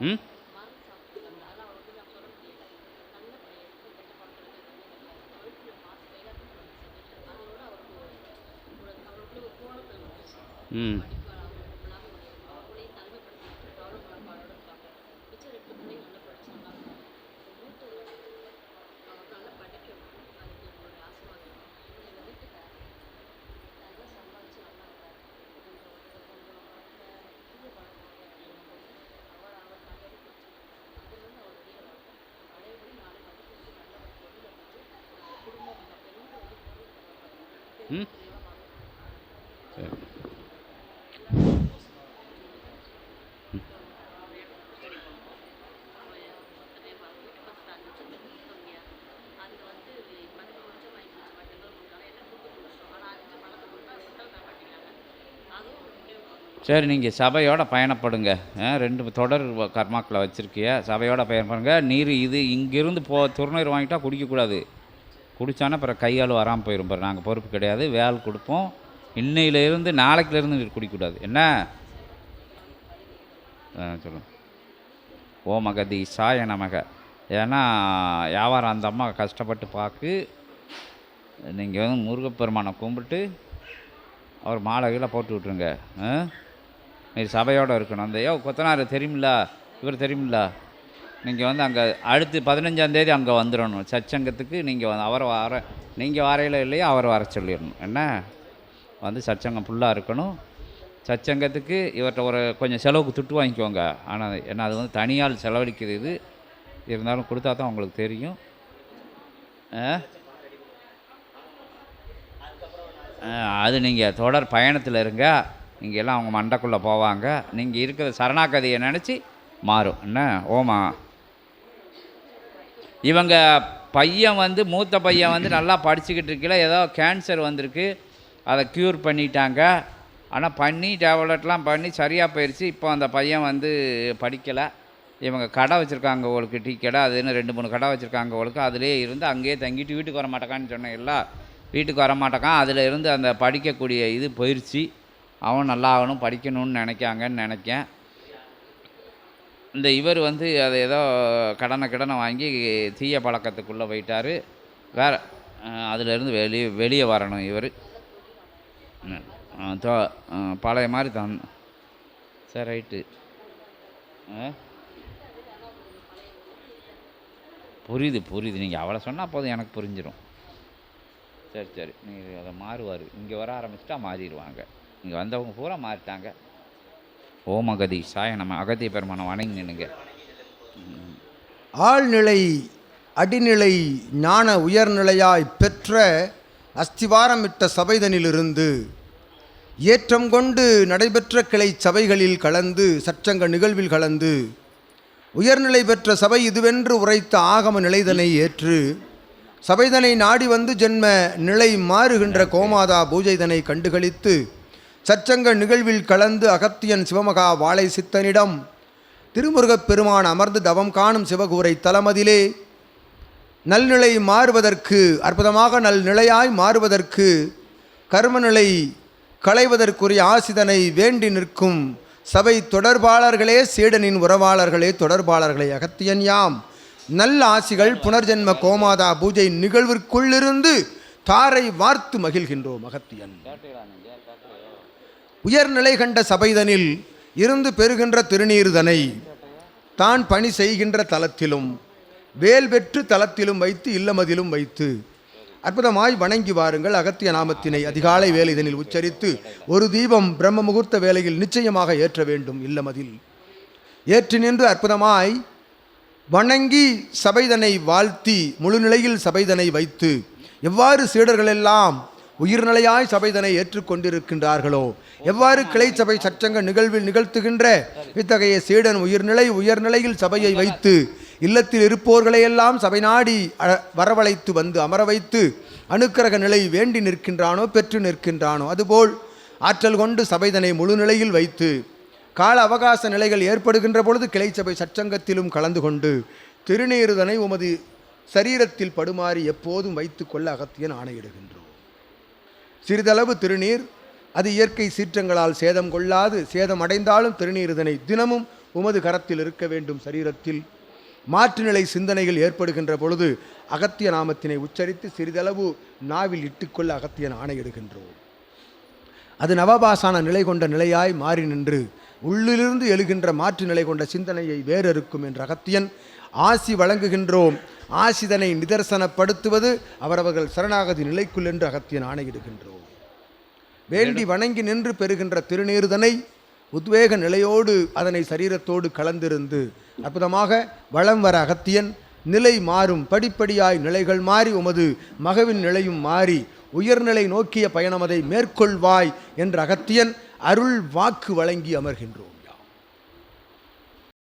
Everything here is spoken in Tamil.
ம்? ம். ம். ம் சரி. சரி நீங்கள் சபையோட பயணப்படுங்க. ஆ, ரெண்டு தொடர் கர்மாக்களை வச்சுருக்கிய. சபையோட பயணப்படுங்க நீர் இது இங்கேருந்து போ துருநீர் வாங்கிட்டா குடிக்கக்கூடாது. குடித்தானா அப்புறம் கையால் வராமல் போயிடும் பாரு. நாங்கள் பொறுப்பு கிடையாது. வேல் கொடுப்போம். இன்னையிலேருந்து நாளைக்குலேருந்து நீர் குடிக்கக்கூடாது. என்ன? ஆ சொல்லுங்க. ஓ மகதி சாய நமக. ஏன்னா வியாபாரம் அந்த அம்மா கஷ்டப்பட்டு பார்க்கு நீங்கள் வந்து முருகப்பெருமானை கும்பிட்டு அவர் மாலை கீழே போட்டு விட்ருங்க ஆ? நீ சபையோடு இருக்கணும். அந்த யோ கொத்தனார் தெரியுமில்ல? இவர் தெரியுமில்ல? நீங்கள் வந்து அங்கே அடுத்து பதினஞ்சாந்தேதி அங்கே வந்துடணும் சச்சங்கத்துக்கு நீங்கள் அவரை வர நீங்கள் வரையில இல்லையோ அவர் வர சொல்லிடணும். என்ன? வந்து சச்சங்கம் ஃபுல்லாக இருக்கணும். சச்சங்கத்துக்கு இவர்கிட்ட ஒரு கொஞ்சம் செலவுக்கு துட்டு வாங்கிக்கோங்க. ஆனால் ஏன்னா அது வந்து தனியால் செலவழிக்கிறது இது. இருந்தாலும் கொடுத்தா தான் உங்களுக்கு தெரியும். ஆ, அது நீங்கள் தொடர் பயணத்தில் இருங்க. நீங்கள் எல்லாம் அவங்க மண்டக்குள்ளே போவாங்க. நீங்கள் இருக்கிற சரணாகதியை நினச்சி மாறும். என்ன? ஓமா. இவங்க பையன் வந்து மூத்த பையன் வந்து நல்லா படிச்சுக்கிட்டு இருக்கல ஏதோ கேன்சர் வந்திருக்கு. அதை க்யூர் பண்ணிட்டாங்க. ஆனால் பண்ணி டேப்லெட்லாம் பண்ணி சரியாக போயிடுச்சு இப்போ அந்த பையன் வந்து படிக்கலை. இவங்க கடை வச்சுருக்காங்க அவளுக்கு டீ கடை. அதுன்னு ரெண்டு மூணு கடை வச்சுருக்காங்க அவளுக்கு. அதிலே இருந்து அங்கேயே தங்கிட்டு வீட்டுக்கு வர மாட்டேக்கான்னு சொன்னேன் எல்லாம் வீட்டுக்கு வர மாட்டேக்கான் அதில் இருந்து அந்த படிக்கக்கூடிய இது போயிடுச்சு அவன் நல்லா ஆகணும் படிக்கணும்னு நினைக்காங்கன்னு நினைக்கேன். இந்த இவர் வந்து அதை ஏதோ கடனை கடனை வாங்கி தீய பழக்கத்துக்குள்ளே போயிட்டார். வேற அதிலேருந்து வெளியே வெளியே வரணும் இவர். பழைய மாதிரி தான். சரி ரைட்டு. புரியுது புரியுது. நீங்கள் அவளை சொன்னால் போதும் எனக்கு புரிஞ்சிடும் சரி சரி. நீங்கள் அதை மாறுவார். இங்கே வர ஆரம்பிச்சிட்டா மாறிடுவாங்க. இங்கே வந்தவங்க பூரா மாறிட்டாங்க. ஓம் அகதி சாய நம்ம அகதி பெருமானை வணங்கினுங்க ஆழ்நிலை அடிநிலை ஞான உயர்நிலையாய் பெற்ற அஸ்திவாரமிட்ட சபைதனிலிருந்து ஏற்றம் கொண்டு நடைபெற்ற கிளை சபைகளில் கலந்து சற்றங்க நிகழ்வில் கலந்து உயர்நிலை பெற்ற சபை இதுவென்று உரைத்த ஆகம நிலைதனை ஏற்று சபைதனை நாடி வந்து ஜென்ம நிலை மாறுகின்ற கோமாதா பூஜைதனை கண்டுகளித்து சச்சங்க நிகழ்வில் கலந்து அகத்தியன் சிவமகா வாழை சித்தனிடம் திருமுருகப் பெருமான் அமர்ந்து தவம் காணும் சிவகூரை தலமதிலே நல்நிலை மாறுவதற்கு அற்புதமாக நல்நிலையாய் மாறுவதற்கு கர்மநிலை களைவதற்குரிய ஆசிதனை வேண்டி நிற்கும் சபை தொடர்பாளர்களே சீடனின் உறவாளர்களே தொடர்பாளர்களே அகத்தியன் யாம். நல்ல ஆசிகள் புனர்ஜென்ம கோமாதா பூஜை நிகழ்விற்குள்ளிருந்து தாரை வார்த்து மகிழ்கின்றோம் அகத்தியன். உயர்நிலை கண்ட சபைதனில் இருந்து பெறுகின்ற திருநீர்தனை தான் பணி செய்கின்ற தலத்திலும் வேல் பெற்று தலத்திலும் வைத்து இல்லமதிலும் வைத்து அற்புதமாய் வணங்கி வாருங்கள் அகத்திய நாமத்தினை. அதிகாலை வேலைதனில் உச்சரித்து ஒரு தீபம் பிரம்ம முகூர்த்த வேலையில் நிச்சயமாக ஏற்ற வேண்டும் இல்லமதில். ஏற்றி நின்று அற்புதமாய் வணங்கி சபைதனை வாழ்த்தி முழுநிலையில் சபைதனை வைத்து எவ்வாறு சீடர்களெல்லாம் உயிர்நிலையாய் சபைதனை ஏற்றுக்கொண்டிருக்கின்றார்களோ? எவ்வாறு கிளை சபை சச்சங்க நிகழ்வில் நிகழ்த்துகின்ற? இத்தகைய சீடன் உயிர்நிலை உயர்நிலையில் சபையை வைத்து இல்லத்தில் இருப்போர்களையெல்லாம் சபை நாடி அ- வரவழைத்து வந்து அமர வைத்து அணுக்கரக நிலை வேண்டி நிற்கின்றானோ பெற்று நிற்கின்றானோ? அதுபோல் ஆற்றல் கொண்டு சபைதனை முழு நிலையில் வைத்து கால அவகாச நிலைகள் ஏற்படுகின்ற பொழுது கிளைச்சபை சச்சங்கத்திலும் கலந்து கொண்டு திருநீறுதனை உமது சரீரத்தில் படுமாறி எப்போதும் வைத்துக்கொள்ள அகத்தியன் ஆணையிடுகின்றோம் சிறிதளவு திருநீர். அது இயற்கை சீற்றங்களால் சேதம் கொள்ளாது சேதம் அடைந்தாலும் திருநீறுதனை தினமும் உமது கரத்தில் இருக்க வேண்டும் சரீரத்தில். மாற்றுநிலை சிந்தனைகள் ஏற்படுகின்ற பொழுது அகத்திய நாமத்தினை உச்சரித்து சிறிதளவு நாவில் இட்டுக்கொள்ள அகத்தியன் ஆணையிடுகின்றோம். அது நவபாசான நிலை கொண்ட நிலையாய் மாறி நின்று உள்ளிலிருந்து எழுகின்ற மாற்று நிலை கொண்ட சிந்தனையை வேறறுக்கும் என்ற அகத்தியன் ஆசி வழங்குகின்றோம். ஆசிதனை நிதர்சனப்படுத்துவது அவரவர்கள் சரணாகதி நிலைக்குள் என்று அகத்தியன் ஆணையிடுகின்றோம். வேண்டி வணங்கி நின்று பெறுகின்ற திருநீர்தனை உத்வேக நிலையோடு அதனை சரீரத்தோடு கலந்திருந்து அற்புதமாக வளம் வர அகத்தியன் நிலை மாறும் படிப்படியாய் நிலைகள் மாறி உமது மகவின் நிலையும் மாறி உயர்நிலை நோக்கிய பயணம் அதை மேற்கொள்வாய் என்ற அகத்தியன் அருள் வாக்கு வழங்கி அமர்கின்றோம்.